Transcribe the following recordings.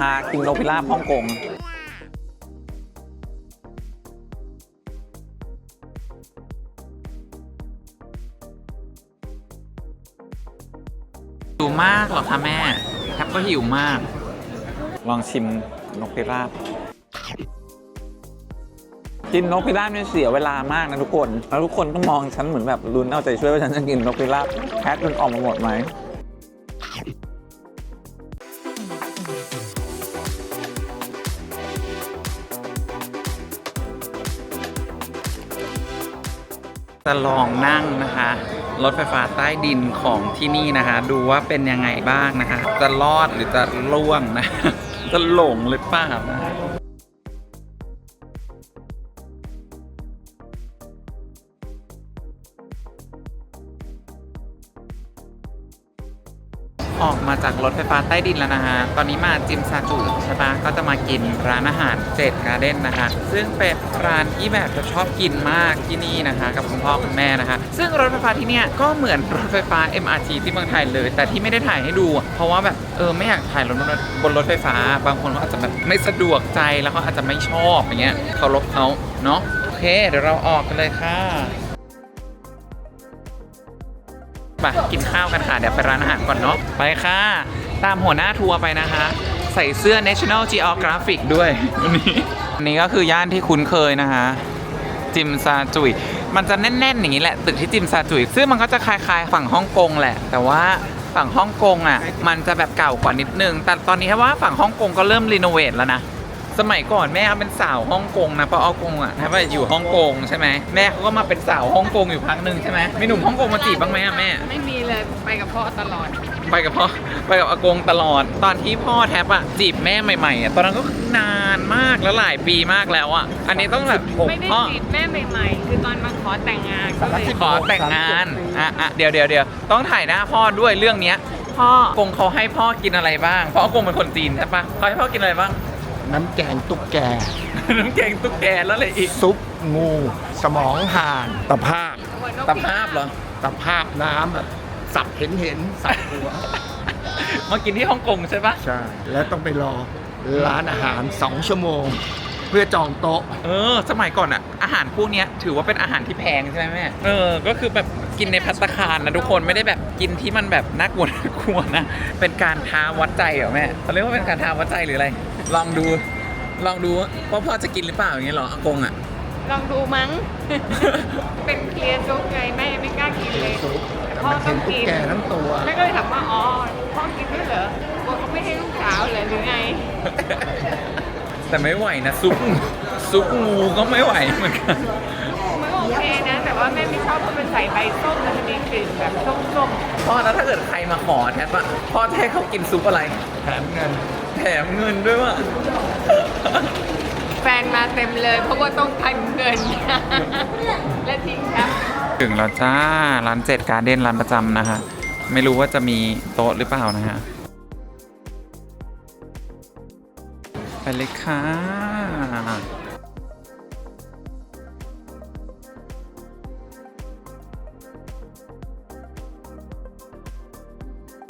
พากินนกพิราฮ่องกงหิวมากเหรอคะแม่แทบก็หิวมาก ลองชิมนกพิราบกินนกพิราบเนี่ยเสียเวลามากนะทุกคน แล้วทุกคนก็มองฉันเหมือนแบบลุ้นเอาใจช่วยว่าฉันจะกินนกพิราบแคทมันออกมาหมดไหม ลองนั่งนะคะ รถไฟฟ้าใต้ดินของที่นี่นะคะ ดูว่าเป็นยังไงบ้างนะคะ จะรอดหรือจะล่วงนะ จะหลงหรือเปล่านะ ออกมาจากรถไฟฟ้าใต้ดินแล้วนะฮะ ตอนนี้มาจิมซาจุใช่ปะก็จะมากินร้านอาหารเจ็ดการ์เด้นนะคะซึ่งเป็นร้านที่แบบจะชอบกินมากที่นี่นะคะ กับคุณพ่อคุณแม่นะคะ ซึ่งรถไฟฟ้าที่เนี่ยก็เหมือนรถไฟฟ้า MRT ที่เมืองไทยเลย แต่ที่ไม่ได้ถ่ายให้ดู เพราะว่าแบบเออไม่อยากถ่ายรถบนรถไฟฟ้า บางคนก็อาจจะแบบไม่สะดวกใจแล้วเขาอาจจะไม่ชอบอย่างเงี้ยเคารพเขาเนาะ โอเค เดี๋ยวเราออกกันเลยค่ะ ไปกินข้าวกันค่ะ เดี๋ยวไปร้านอาหารก่อนเนาะไปค่ะ ตามหัวหน้าทัวร์ไปนะคะ ใส่เสื้อ National Geographic ด้วยวันนี้อันนี้ก็คือย่านที่คุ้นเคยนะคะ จิมซาจุย มันจะแน่นๆอย่างนี้แหละ ตึกที่จิมซาจุย ซึ่งมันก็จะคล้ายๆ ฝั่งฮ่องกงแหละ แต่ว่าฝั่งฮ่องกงอะ มันจะแบบเก่ากว่านิดนึง แต่ตอนนี้ถ้าว่าฝั่งฮ่องกงก็เริ่มรีโนเวทแล้วนะ สมัยก่อนแม่เขาเป็นสาวฮ่องกงนะเพราะฮ่องกงอะถ้าว่าอยู่ฮ่องกงใช่ไหมแม่เขาก็มาเป็นสาวฮ่องกงอยู่พักหนึ่งใช่ไหมมีหนุ่มฮ่องกงมาจีบบ้างไหมอะแม่ ไม่มีเลยไปกับพ่อตลอด ไปกับพ่อไปกับอากงตลอด ตอนที่พ่อแท็บอะจีบแม่ใหม่ๆอะตอนนั้นก็นานมากแล้วหลายปีมากแล้วอะอันนี้ต้องแบบไม่ได้พ่อจีบแม่ใหม่ๆ คือตอนมาขอแต่งงานก็เลยขอแต่งงานอะอะเดี๋ยวเดี๋ยวเดี๋ยวต้องถ่ายหน้าพ่อด้วยเรื่องเนี้ยพ่อกงเขาให้พ่อกินอะไรบ้าง เพราะอากงเป็นคนจีนใช่ปะเขาให้พ่อกินอะไรบ้าง น้ำแกงตุ๊กแก น้ำแกงตุ๊กแกแล้วอะไรอีกซุปงู สมองห่านตะภาพหัวนกตะภาพเหรอตะภาพน้ำแบบสับเห็นเห็นๆสับหัว มากินที่ฮ่องกงใช่ปะใช่ แล้วต้องไปรอร้านอาหาร 2 ชั่วโมง เพื่อจองโต๊ะ เออ สมัยก่อนอะอาหารพวกเนี้ยถือว่าเป็นอาหารที่แพงใช่ไหมแม่เออ ก็คือแบบกินในพัตตาคารนะทุกคนไม่ได้แบบกินที่มันแบบน่ากลัวน่ากลัวนะเป็นการท้าวัดใจเหรอแม่เขาเรียกว่าเป็นการท้าวัดใจหรืออะไร ลองดู ลองดูว่าพ่อจะกินหรือเปล่าอย่างเงี้ยเหรออากงอะลองดูมั้ง เป็นเคลียร์ซุปไงแม่ไม่กล้ากินเลยซุปพ่อมันต้เห็อนงตุ๊กกินแกทั้งตัวแม่ก็เลยถามว่าอ๋อพ่อกินด้วยเหรอกลัวเขาไม่ให้ลูกสาวเหรอหรือไง แต่ไม่ไหวนะซุปซุปงูก็ไม่ไหวเหมือนกันมันก็โอเคนะ แต่ว่าแม่ไม่ชอบเพราะมันใส่ใบส้มแล้วมันมีกลิ่นแบบส้มพ่อแล้วถ้าเกิดใครมาขอแทบว่าพ่อจะให้เขากินซุปอะไร แถมเงิน แถมเงินด้วยว่ะๆแฟนมาเต็มเลยเพราะว่าต้องการเงิน และทิ้งครับ ถึงแล้วจ้า ร้านเจ็ดการ์เด้นร้านประจำนะฮะ ไม่รู้ว่าจะมีโต๊ะหรือเปล่านะฮะ ไปเลยค่ะ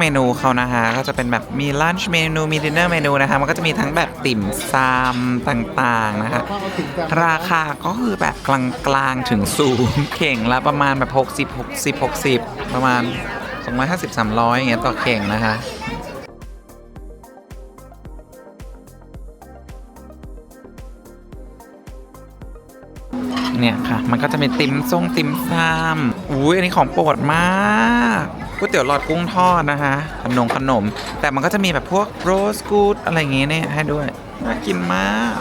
เมนูเขานะคะก็จะเป็นแบบมีลันช์เมนูมีดินเนอร์เมนูนะคะมันก็จะมีทั้งแบบติ่มซำต่างๆนะคะราคาก็คือแบบกลางๆถึงสูงเข่งละประมาณแบบ 60 60 60 ประมาณ 250 300อย่างเงี้ยต่อเข่งนะคะเนี่ยค่ะ มันก็จะเป็นติมซงติมซำอุ้ยอันนี้ของโปรดมาก ก๋วยเตี๋ยวหลอดกุ้งทอดนะคะขนมขนม แต่มันก็จะมีแบบพวกโรสกูดอะไรอย่างเงี้ยเนี่ยให้ด้วย น่ากินมาก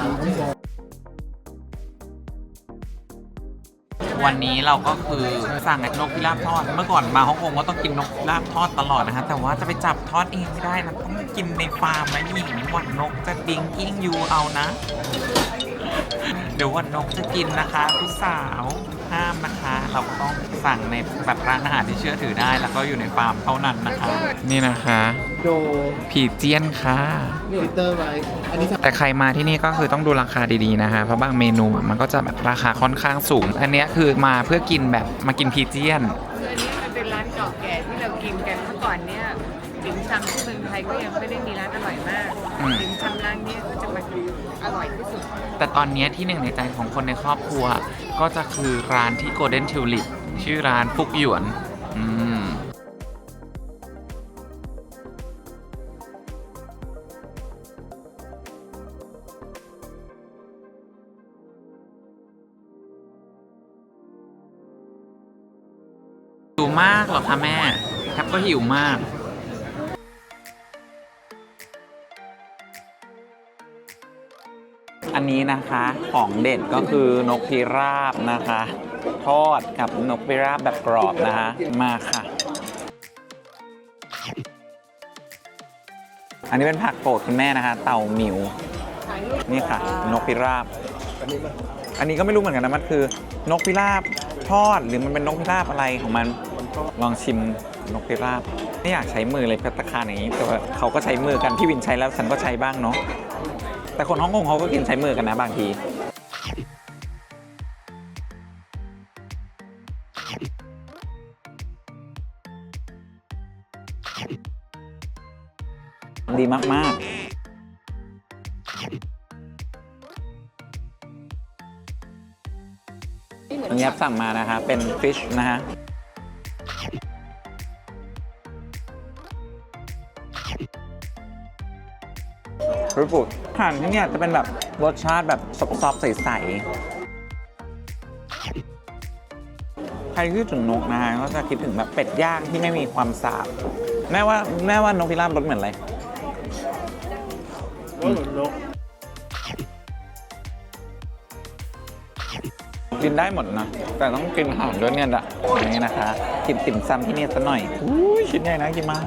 วันนี้เราก็คือสั่งนกพิราบทอด เมื่อก่อนมาฮ่องกงก็ต้องกินนกพิราบทอดตลอดนะฮะ แต่ว่าจะไปจับทอดเองไม่ได้นะต้องกินในฟาร์มนะหญิงหวัดนกจะดิงกิ้งยูเอานะ เดี๋ยววันนกจะกินนะคะผู้สาว ห้ามนะคะ เราก็ต้องสั่งในแบบร้านอาหารที่เชื่อถือได้ แล้วก็อยู่ในฟาร์มเท่านั้นนะคะ นี่นะคะโดผีเจียนค่ะ ฟิลเตอร์ไว้อันนี้แต่ใครมาที่นี่ก็คือต้องดูราคาดีๆนะคะเพราะบางเมนูมันก็จะแบบราคาค่อนข้างสูง อันเนี้ยคือมาเพื่อกินแบบมากินพีเจียน คืออันนี้มันเป็นร้านเก่าแก่ที่เรากินกันเมื่อก่อนเนี่ยติ่มซำที่เมืองไทยก็ยังไม่ได้มีร้านอร่อยมากอืม ติ่มซำร้านเนี้ยก็จะมา อร่อยที่สุด แต่ตอนเนี้ยที่หนึ่งในใจของคนในครอบครัว ก็จะคือร้านที่ Golden Tulip ชื่อร้านฟุกหยวน อืม หิวมากเหรอคะแม่แทบก็หิวมาก อันนี้นะคะของเด็ดก็คือนกพิราบนะคะ ทอดกับนกพิราบแบบกรอบนะคะ มาค่ะ อันนี้เป็นผักโปรดคุณแม่นะคะ เต่าหมิว นี่ค่ะ นกพิราบ อันนี้ก็ไม่รู้เหมือนกันนะมันคือนกพิราบทอดหรือมันเป็นนกพิราบอะไรของมันลองชิมนกพิราบไม่อยากใช้มือเลยพัตตาคารอย่างนี้ แต่ว่าเขาก็ใช้มือกันพี่วินใช้แล้วฉันก็ใช้บ้างเนาะ แต่คนฮ่องกงเขาก็กินใช้มือกันนะบางที ดีมากๆอันนี้ครับสั่งมานะคะเป็นฟิชนะฮะ รู้ปุอาหารที่เนี่ยจะเป็นแบบรสชาติแบบซอฟๆใสๆ ใครที่ถึงนกนะฮะก็จะคิดถึงแบบเป็ดย่างที่ไม่มีความสาบ แม่ว่าแม่ว่านกพิราบรสเหมือนอะไรกินได้หมดนะ แต่ต้องกินอาหารด้วยเนี่ยแหละอย่างนี้นะคะ กินติ่มซำที่นี่สักหน่อยอุ้ยชิ้นใหญ่นะกินมาก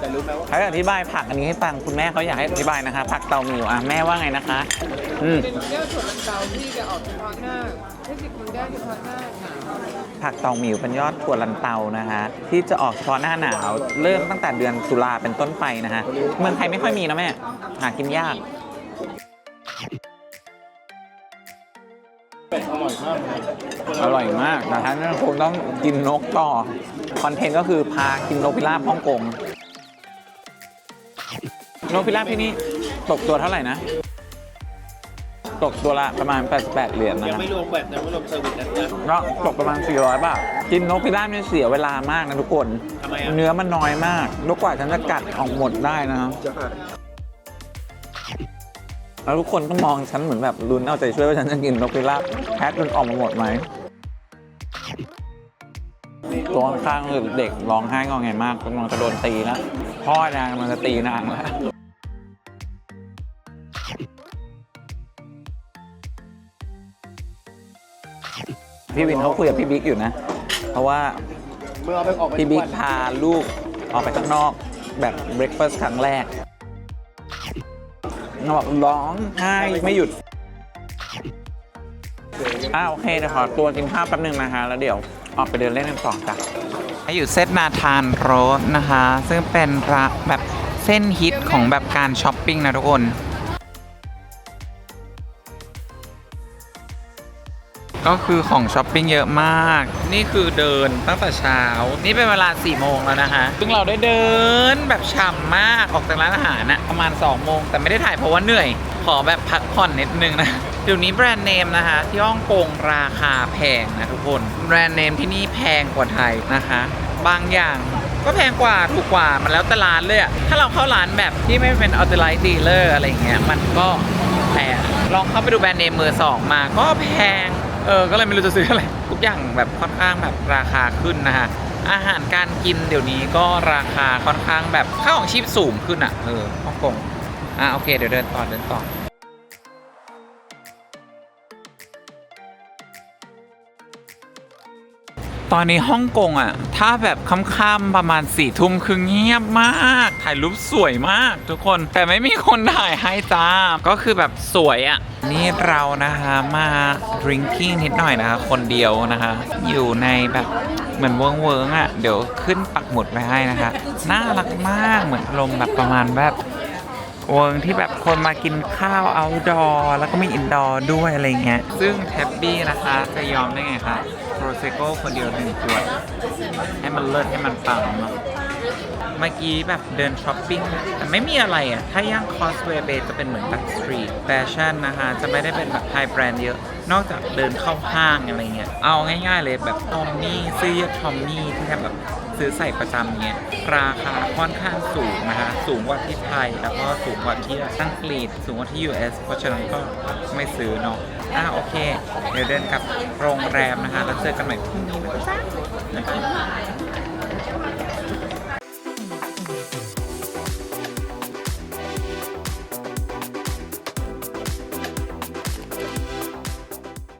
แต่รู้ไหมว่าให้อธิบายผักอันนี้ให้ฟังคุณแม่เขาอยากให้อธิบายนะคะ ผักเตาหมิวอะแม่ว่าไงนะคะ อืมเป็นเนื้อถั่วลันเตาที่จะออกเฉพาะหน้าที่จะกินได้เฉพาะหน้าหนาวผักเตาหมิวเป็นยอดถั่วลันเตานะคะ ที่จะออกเฉพาะหน้าหนาว เริ่มตั้งแต่เดือนตุลาเป็นต้นไปนะคะ เมืองไทยไม่ค่อยมีนะแม่หากินยากอร่อยมากแต่ท่านคงต้องกินนกต่อ คอนเทนต์ก็คือพากินนกพิราบฮ่องกง นกพิราบที่นี่ตกตัวเท่าไหร่นะ ตกตัวละประมาณ 88 เหรียญนะยังครับไม่รวมแบบยังไม่รวมเซอร์วิสนะจ๊ะก็ตกประมาณ 400 บาท กินนกพิราบเนี่ยเสียเวลามากนะทุกคน ทำไมอะเนื้อมันน้อยมากแล้วกว่าฉันจะกัดออกหมดได้นะครับแล้วทุกคนก็มองฉันเหมือนแบบลุ้นเอาใจช่วยว่าฉันจะกินนกพิราบแพทจนออกมาหมดไหมตัวข้างๆคือเด็กร้องไห้งอแงมากกำลังจะโดนตีแล้วพ่อนางกำลังจะตีนางแล้ว พี่วินเขาคุยกับพี่บิ๊กอยู่นะ เพราะว่าเมื่อเอาไปออกไปพี่บิ๊กทุวันพาลูกออกไปข้างนอกแบบเบรคฟาสต์ครั้งแรกเขาบอกร้องไห้ไม่หยุด อ้าวโอเคเดี๋ยวขอตัวกินข้าวแป๊บหนึงนะคะ แล้วเดี๋ยวออกไปเดินเล่นกันต่อจ้ะอยู่เซตนาธานโรสนะคะ ซึ่งเป็นร้านแบบเส้นฮิตของแบบการช้อปปิ้งนะทุกคน ก็คือของช้อปปิ้งเยอะมาก นี่คือเดินตั้งแต่เช้า นี่เป็นเวลา4ี่โมงแล้วนะคะซึ่งเราได้เดินแบบฉ่ำมากออกจากร้านอาหารนะประมาณ2องโมงแต่ไม่ได้ถ่ายเพราะว่าเหนื่อย ขอแบบพักผ่อนนิดนึงนะเดี๋ยวนี้แบรนด์เนมนะคะ ที่ฮ่องกงราคาแพงนะทุกคนแบรนด์เนมที่นี่แพงกว่าไทยนะคะ บางอย่างก็แพงกว่าถูกกว่ามันแล้วแต่ร้านเลยอะถ้าเราเข้าร้านแบบที่ไม่เป็น authorized dealer อะไรเงี้ยมันก็แพงลองเข้าไปดูแบรนด์เนมมือสองมาก็แพง เออก็เลยไม่รู้จะซื้ออะไรทุกอย่างแบบค่อนข้างแบบราคาขึ้นนะฮะอาหารการกินเดี๋ยวนี้ก็ราคาค่อนข้างแบบค่าของชีพสูงขึ้นอะเออฮ่องกงอะโอเคเดี๋ยวเดินต่อเดินต่อ ตอนนี้ฮ่องกงอะ ถ้าแบบค่ำๆประมาณสี่ทุ่มคือเงียบมาก ถ่ายรูปสวยมากทุกคน แต่ไม่มีคนถ่ายให้จ้า ก็คือแบบสวยอะ นี่เรานะคะมาดริงกิ้งนิดหน่อยนะคะ คนเดียวนะคะ อยู่ในแบบเหมือนเวิงเวิงๆอะ เดี๋ยวขึ้นปักหมุดไว้ให้นะคะ น่ารักมากเหมือนลมแบบประมาณแบบเวิร์กที่แบบคนมากินข้าวเอาดอแล้วก็มีอินดอร์ด้วยอะไรเงี้ย ซึ่งแท็บบี้นะคะจะยอมได้ไงคะ โปรเซโก้คนเดียวหนึ่งขวด ให้มันเลิศให้มันปังเนาะเมื่อกี้แบบเดินช้อปปิ้ง แต่ไม่มีอะไรอะ ถ้าย่างคอสเวย์เบจะเป็นเหมือนแบบสตรีทแฟชั่นนะคะ จะไม่ได้เป็นแบบไฮแบรนด์เยอะ นอกจากเดินเข้าห้างอะไรเงี้ย เอาง่ายๆเลยแบบทอมมี่เสื้อทอมมี่ที่แทบแบบ ซื้อใส่ประจำเนี่ยราคาค่อนข้างสูงนะคะ สูงกว่าที่ไทย แล้วก็สูงกว่าที่อังกฤษสูงกว่าที่ US เพราะฉะนั้นก็ไม่ซื้อเนาะอะโอเค เดี๋ยวเดินกลับโรงแรมนะคะ แล้วเจอกันใหม่พรุ่งนี้นะจ๊ะ